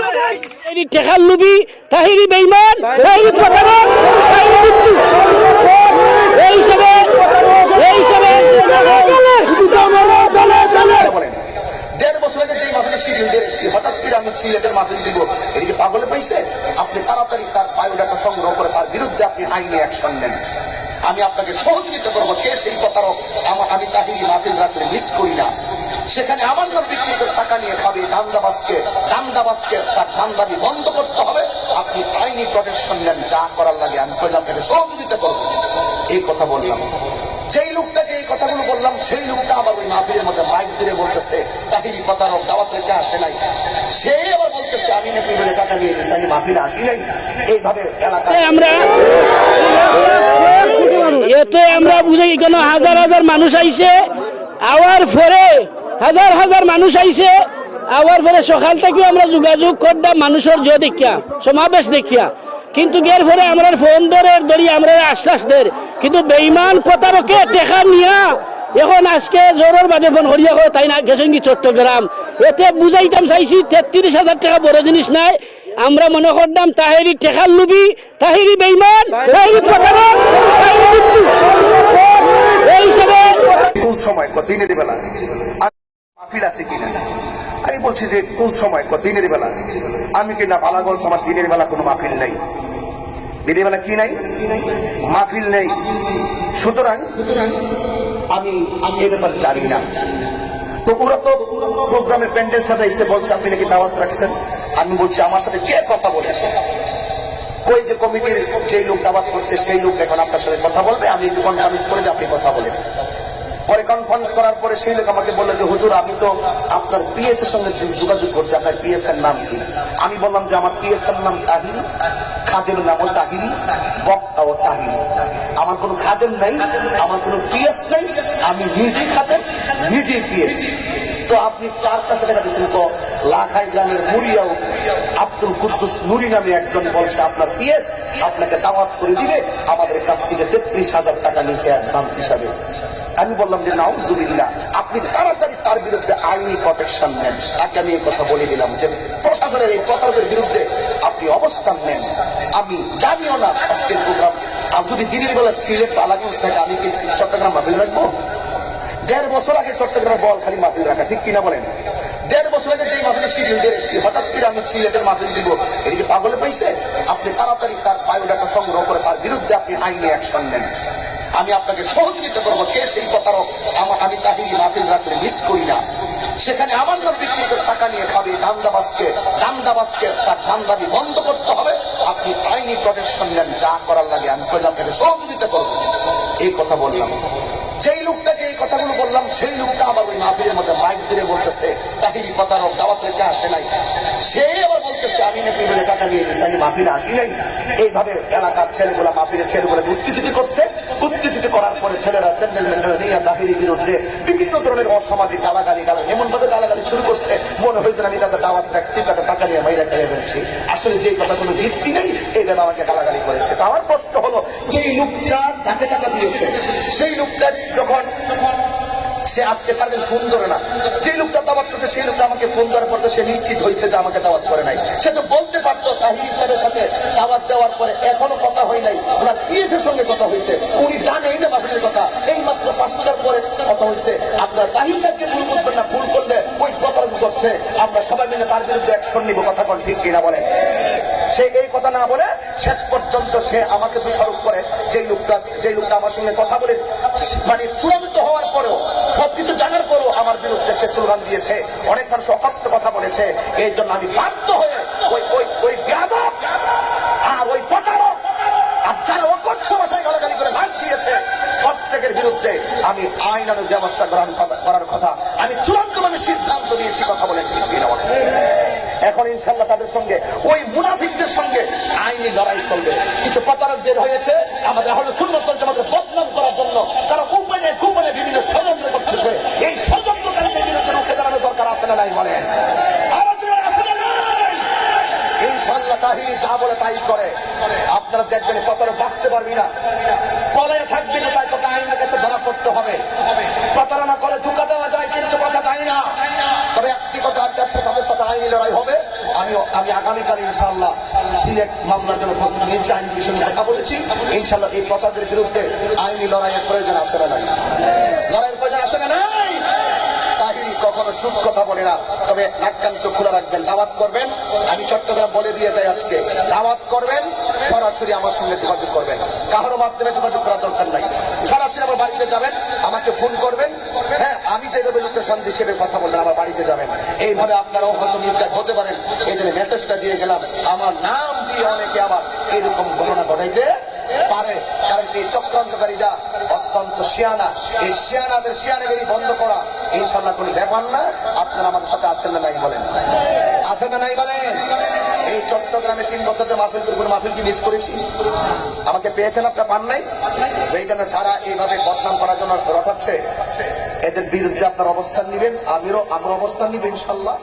তাহিরি টেকার লুবি তাহিরি বেইমান তাহিরি প্রতারক তাহিরি এই হিসাবে এই হিসাবে। দেড় বছর আগে যে মাহফিলে শিডিউল দিয়ে হঠাৎ করে আমি সিলেটের মাহফিল দিব। এদিকে পাগলে পাইছে? আপনি তাড়াতাড়ি তার বায়োডাটা সংগ্রহ করে তার বিরুদ্ধে আপনি আইনি অ্যাকশন নেন। আমি আপনাকে সহযোগিতা করব। কে সেই আমার আমি তাহিরি মাহফিল রাখলে মিস করি না। সেখানে আমার নাম বিক্রি করে টাকা নিয়ে খাবে দান্দাবাজকে দান্দাবাজকে তার দান্দাবি বন্ধ করতে হবে। আপনি আইনি প্রোটেকশন নেন, যা করার লাগে আমি কইলাম আপনাকে সহযোগিতা করব। এই কথা বললাম। যেই লোকটাকে এই কথাগুলো বললাম, সেই লোকটা আবার ওই মাহফিলের মধ্যে মাইক দিয়ে বলতেছে তাহিরি প্রতারক, দাওয়াত রেখে আসে নাই। সে আবার বলতেছে, আমি নাকি বলে টাকা নিয়ে গেছি আমি মাহফিলে আসি নাই। এইভাবে এলাকা আমরা এতে আমরা বুঝে কেন হাজার হাজার মানুষ আইছে, আওয়ার পরে হাজার হাজার মানুষ আইছে, আওয়ার পরে সকাল থেকে আমরা যোগাযোগ করতাম মানুষের যে দেখিয়া, সমাবেশ দেখিয়া। কিন্তু গের পরে আমরা ফোন ধরে ধরি, আমরা আশ্বাস দের। কিন্তু বেইমান প্রতারকে টেকা নিয়া এখন আজকে জোরের বাদে ফোন করিয়া তাই না, গেছেন কি চট্টগ্রাম। এতে বুঝাইতাম চাইছি তেত্রিশ হাজার টাকা বড় জিনিস নাই আমরা মনে করতাম তাহেরি টেকার লুবি তাহেরি বেইমান তাহেরি এই কোন সময় ক দিনের বেলা আছে কিনা? আমি বলছি যে কোন সময় ক দিনের বেলা? আমি কিনা বালাগঞ্জ আমার দিনের বেলা কোনো মাহফিল নেই? দিনের বেলা কি নাই? মাহফিল নেই। সুতরাং আমি আমি এ ব্যাপারে জানি না। তো ওরা তো প্রোগ্রামের প্যান্ডেল সাজাইছে বলছে, আপনি নাকি দাওয়াত রাখছেন? আমি বলছি, আমার সাথে কে কথা বলেছে? কই যে কমিটির যে লোক দাওয়াত করছে, সেই লোক এখন আপনার সাথে কথা বলবে? আমি একটু কনফারেন্স করে যে আপনি কথা বলেন। পরে কনফারেন্স করার পরে সেই লোক আমাকে বলল যে, হুজুর, আমি তো আপনার পিএস এর সঙ্গে যোগাযোগ করছি, আপনার পিএস এর নাম কি? আমি বললাম যে, আমার পিএস এর নাম তাহিরি খাদের নামও তাহিরি, বক্তাও তাহিরি। আমার কোনো খাদেম নাই, আমার কোনো পিএস নাই আমি নিজে খাদেম নিজে পিএস তো আপনি তার কাছে দেখা দিচ্ছেন তো লাখাই গ্রামের মুরিয়াও আব্দুল কুদ্দুস নুরি নামে একজন বলছে, আপনার পিএস আপনাকে দাওয়াত করে দিবে, আমাদের কাছ থেকে তেত্রিশ হাজার টাকা নিচে অ্যাডভান্স হিসাবে। আমি বললাম যে, নাউজুবিল্লাহ, আপনি তাড়াতাড়ি তার বিরুদ্ধে আইনি প্রোটেকশন নেন। তাকে আমি এই কথা বলে দিলাম যে, প্রশাসনের এই প্রতারকের বিরুদ্ধে আপনি অবস্থান নেন। আমি জানিও না আজকের প্রোগ্রাম আর যদি দিনের বেলা সিলেট আলাগঞ্জ থাকে, আমি কি চট্টগ্রাম মাহফিল রাখব? দেড় বছর আগে চট্টগ্রাম বল খালি মাহফিল রাখা, ঠিক কিনা বলেন? দেড় বছর আগে যে মাহফিলে শিডিউল দিয়ে এসেছি, হঠাৎ করে আমি সিলেটের মাহফিল দিব। এদিকে পাগলে পাইছে, আপনি তাড়াতাড়ি তার বায়োডাটা সংগ্রহ করে তার বিরুদ্ধে আপনি আইনি অ্যাকশন নেন। আমি আপনাকে সহযোগিতা করব, কে সেই আমার আমি তাহিরি মাহফিল রাখলে মিস করি না। সেখানে আমার নাম বিক্রি করে টাকা নিয়ে খাবে দান্দাবাজকে দান্দাবাজকে তার দান্দাবি বন্ধ করতে হবে। আপনি আইনি প্রটেকশন নেন, যা করার লাগে আমি কইলাম থেকে সহযোগিতা করব এই কথা বললাম। যেই লোকটাকে এই কথাগুলো বললাম, সেই লোকটা আবার ওই মাহফিলের মধ্যে মাইক দিয়ে বলতেছে, তাহিরি প্রতারক দাওয়াত রেখে আসে নাই। সে আবার বলতেছে আমি বলে টাকা আমি মাহফিলে আসি নাই। এইভাবে এলাকার ছেলেগুলা মাহফিলের ছেলেগুলা উত্তেজিত করছে, উত্তেজিত করার পরে ছেলেরা সেন্ট্রাল নিয়ে তাহিরির বিরুদ্ধে বিভিন্ন ধরনের অসামাজিক গালাগালি গালা এমন ভাবে গালাগালি শুরু করছে, মনে হয়েছে আমি তাদের দাওয়াত রাখছি তাকে টাকা নিয়ে মাইরা খেয়ে ফেলছি। আসলে যে কথা কোনো ভিত্তি নেই, এই জন্য আমাকে গালাগালি করেছে। তো আমার প্রশ্ন হলো, যেই লোকটা যাকে টাকা দিয়েছে, সেই লোকটা যখন সে আজকে সারাদিন ফোন ধরে না। যে লোকটা দাওয়াত করছে, সেই লোকটা আমাকে ফোন করার পর সে নিশ্চিত হয়েছে যে আমাকে দাওয়াত করে নাই। সে তো বলতে পারতো, তাহির সাহেবের সাথে দাওয়াত দেওয়ার পরে এখনও কথা হয় নাই। ওনার পিএসের সঙ্গে কথা হয়েছে। উনি জানেই না বাহিনীর কথা। এই মাত্র পাঁচটার পরে কথা হয়েছে। আপনার তাহির সাহেবকে ভুল করবেন না, ভুল করলে ওই করছে, আমরা সবাই মিলে তার বিরুদ্ধে অ্যাকশন নিব, কথা কোন ঠিক কিনা বলে। সে এই কথা না বলে শেষ পর্যন্ত সে আমাকে দোষারোপ করে যে লোকটা যে লোকটা আমার সঙ্গে কথা বলে মানে চূড়ান্ত হওয়ার পরেও, সবকিছু জানার পরেও আমার বিরুদ্ধে সে স্লোগান দিয়েছে। অনেক মানুষ অকথ্য কথা বলেছে। এই জন্য আমি বাধ্য হয়ে ওই ওই ওই ব্যাধব আর ওই প্রতারক আর যারা অকথ্য ভাষায় গালাগালি করে ভাগ দিয়েছে, প্রত্যেকের বিরুদ্ধে আমি আইনানুগ ব্যবস্থা এখন ইনশাল্লাহ তাদের সঙ্গে, ওই মুনাফিকদের সঙ্গে আইনি লড়াই চলবে। কিছু প্রতারক বের হয়েছে, আমাদের হলো সুন্নতকে আমাদের বদনাম করার জন্য তারা গোপনে গোপনে বিভিন্ন ষড়যন্ত্র করতেছে। এই ষড়যন্ত্রকারীদের বিরুদ্ধে রুখে দাঁড়ানো দরকার আছে না নাই বলেন? বলে তাই করে। আপনারা দেখবেন কতটা বাঁচতে পারবি না। পলায় থাকবি আমি আমি আগামীকাল ইনশাআল্লাহ সিলেট মামলার জন্য নিচ্ছি, আইন বিষয়ে দেখা বলেছি। ইনশাআল্লাহ এই প্রচারের বিরুদ্ধে আইনি লড়াইয়ের প্রয়োজন আসে না লড়াইয়ের প্রয়োজন আসে না কখনো চুপ কথা বলে না। তবে নাক চোখ খোলা রাখবেন, দাওয়াত করবেন। আমি চট্টগ্রাম বলে দিয়ে যাই আজকে। দাওয়াত করবেন, সরাসরি আমার সঙ্গে যোগাযোগ করবেন। কারোর মাধ্যমে যোগাযোগ করার দরকার নাই। সরাসরি আমার বাড়িতে যাবেন, আমাকে ফোন করবেন। হ্যাঁ আমি যেভাবে লোকের শান্তি হিসেবে কথা বলবেন, আমার বাড়িতে যাবেন। এইভাবে আপনারাও হয়তো মিসগাইড হতে পারেন এই জন্য মেসেজটা দিয়ে গেলাম, আমার নাম দিয়ে অনেকে আবার এরকম ঘটনা ঘটাইতে পারে। কারণ এই চক্রান্তকারীরা অত্যন্ত শিয়ানা। এই শিয়ানাদের শিয়ানাগিরি বন্ধ করা ইনশাল্লাহ কোনো ব্যাপার না। আপনারা আমাদের সাথে আছেন না নাই বলেন। আছেন না নাই বলেন? এই চট্টগ্রামে তিন বছরের মাহফিল কোনো মাহফিল কি মিস করেছি? আমাকে পেয়েছেন আপনার, পান নাই? এই জন্য যারা এইভাবে বদনাম করার জন্য রটাচ্ছে, এদের বিরুদ্ধে আপনার অবস্থান নেবেন, আমিরও আমার অবস্থান নিবেন ইনশাল্লাহ